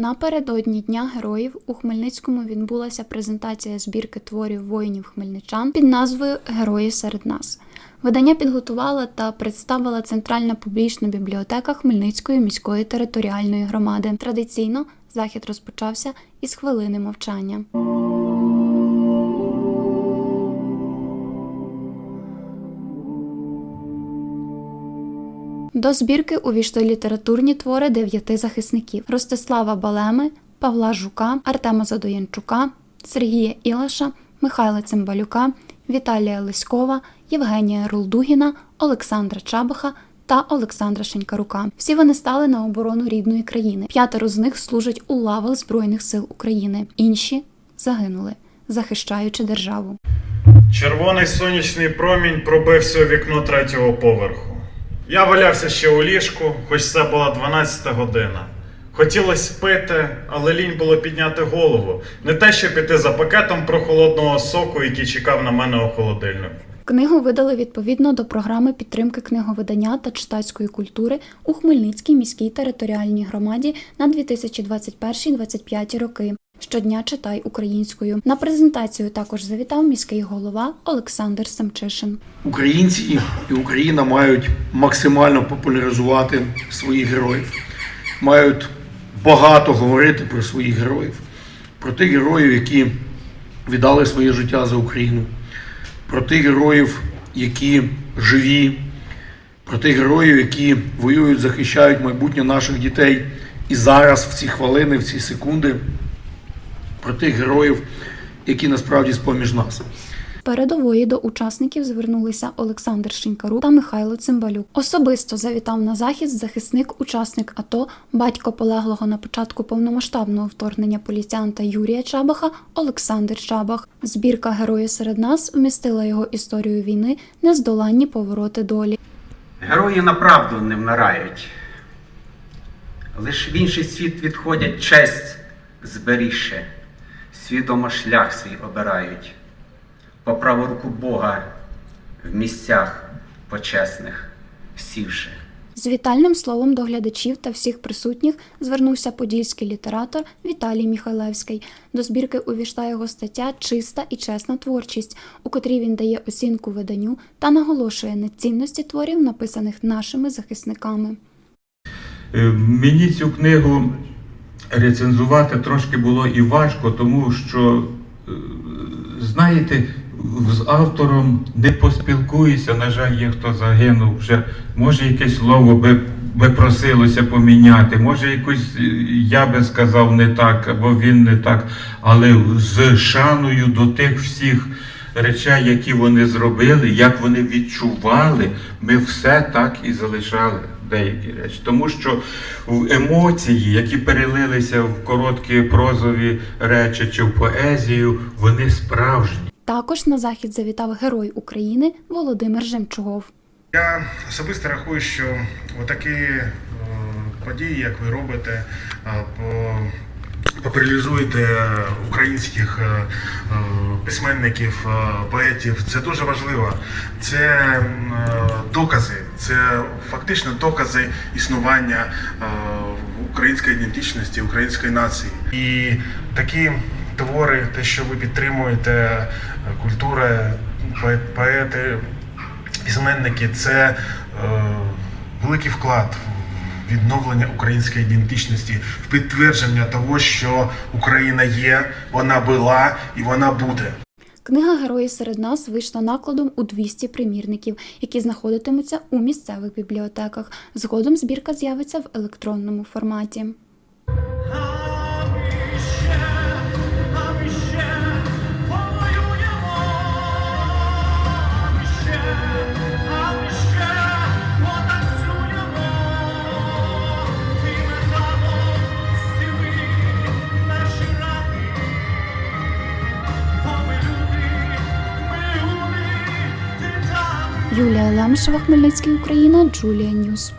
Напередодні Дня героїв у Хмельницькому відбулася презентація збірки творів воїнів хмельничан під назвою Герої серед нас. Видання підготувала та представила Центральна публічна бібліотека Хмельницької міської територіальної громади. Традиційно захід розпочався із хвилини мовчання. До збірки увійшли літературні твори дев'яти захисників: Ростислава Балеми, Павла Жука, Артема Задоянчука, Сергія Ілаша, Михайла Цимбалюка, Віталія Лиськова, Євгенія Рулдугіна, Олександра Чабаха та Олександра Шенькарука. Всі вони стали на оборону рідної країни. П'ятеро з них служать у лавах Збройних сил України. Інші загинули, захищаючи державу. Червоний сонячний промінь пробився у вікно третього поверху. Я валявся ще у ліжку, хоч це була 12 година. Хотілося спити, але лінь було підняти голову. Не те, щоб піти за пакетом прохолодного соку, який чекав на мене у холодильнику. Книгу видали відповідно до програми підтримки книговидання та читацької культури у Хмельницькій міській територіальній громаді на 2021-2025 роки. Щодня читай українською. На презентацію також завітав міський голова Олександр Семчишин. Українці і Україна мають максимально популяризувати своїх героїв, мають багато говорити про своїх героїв, про тих героїв, які віддали своє життя за Україну, про тих героїв, які живі, про тих героїв, які воюють, захищають майбутнє наших дітей і зараз, в ці хвилини, в ці секунди, про тих героїв, які насправді з-поміж нас. Передової до учасників звернулися Олександр Шинькарук та Михайло Цимбалюк. Особисто завітав на захід захисник, учасник АТО, батько полеглого на початку повномасштабного вторгнення поліціянта Юрія Чабаха Олександр Чабах. Збірка Герої серед нас вмістила його історію війни, нездоланні повороти долі. Герої направду не вмирають. Лиш в інший світ відходять честь зберігши, свідомо шлях свій обирають, по праву руку Бога в місцях почесних сівши. З вітальним словом до глядачів та всіх присутніх звернувся подільський літератор Віталій Міхайлевський. До збірки увійшла його стаття Чиста і чесна творчість, у котрій він дає оцінку виданню та наголошує на цінності творів, написаних нашими захисниками. Е, Мені цю книгу рецензувати трошки було і важко, тому що, е, знаєте, з автором не поспілкуюся, на жаль, є хто загинув вже. Може, якесь слово би, би просилося поміняти, може, якось е, я би сказав не так, або він не так, але з шаною до тих всіх речей, які вони зробили, як вони відчували, ми все так і залишали деякі речі. Тому що в емоції, які перелилися в короткі прозові речі чи в поезію, вони справжні. Також на захід завітав герой України Володимир Жемчугов. Я особисто рахую, що отакі е, події, як ви робите, е, по- популяризуєте українських е, е, письменників, е, поетів, це дуже важливо. Це докази, це фактично докази існування української ідентичності, української нації. І такі твори, те, що ви підтримуєте, культура, поет- поети, письменники це великий вклад відновлення української ідентичності, в підтвердження того, що Україна є, вона була і вона буде. Книга Герої серед нас вийшла накладом у 200 примірників, які знаходитимуться у місцевих бібліотеках. Згодом збірка з'явиться в електронному форматі. Юлія Лемшева, Хмельницький Україна, Джулія Ньюс.